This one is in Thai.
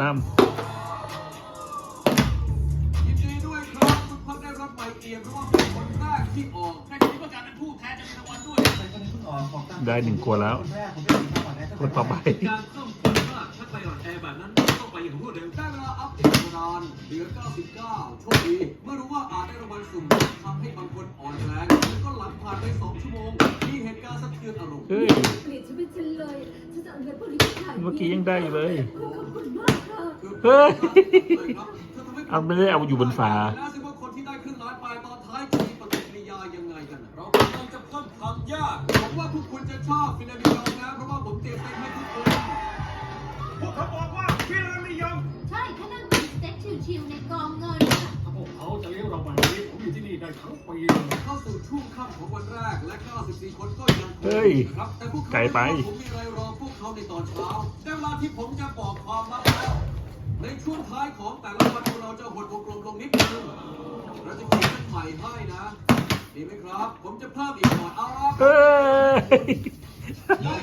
ตามยินดีด้วยครับคุณพักได้รับใบเกียรติเพราะว่าเป็นคนแรกที่ออกในที่ประกาศเป็นผู้แทนจะมีรางวัลด้วย ได้หนึ่งคนแล้วคนต่อไป การเพิ่มคุณค่าถ้าไปอ่อนแอแบบนั้นต้องไปอย่างรวดเร็วได้เวลาอัพเดตโบราณเหลือ 99 โชคดี เมื่อรู้ว่าอาจได้รางวัลสุ่ม ตุการณ์สะเทือนอารมณ์เฮ้ย เกลียดชีวิตฉันเลยฉันจะเอาเงินพวกนี้ไปถ่ายเมื่อกี้ยังได้อยู่เลย ขอบคุณมากค่ะเฮ้ย เอาไม่ได้เอาอยู่บนฝา น่าสิว่าคนที่ได้ครึ่งล้านไปตอนท้ายจะมีปฏิกิริยายังไงกันน่ะเรากำลังจะเพิ่มความยากผมว่าทุกคนจะชอบฟินามิยองนะเพราะว่าผมเตรียมไปให้ ผมอยู่ที่นี่ได้ทั้งปีเลยเข้าสู่ช่วงค่ำของวันแรกและ 94 คนก็ยังคงเฮ้ยนะครับแต่พวกเขาไกลไป ผมมีอะไรรอพวกเขาในตอนเช้าได้เวลาที่ผมจะบอกความลับแล้ว ในช่วงท้ายของแต่ละวันเราจะหดวงกลมลงนิดนึงเราจะเขียนเป็นใหม่ให้นะดีไหมครับ ผมจะเพิ่มอีกหน่อยเอาละ เฮ้ยได้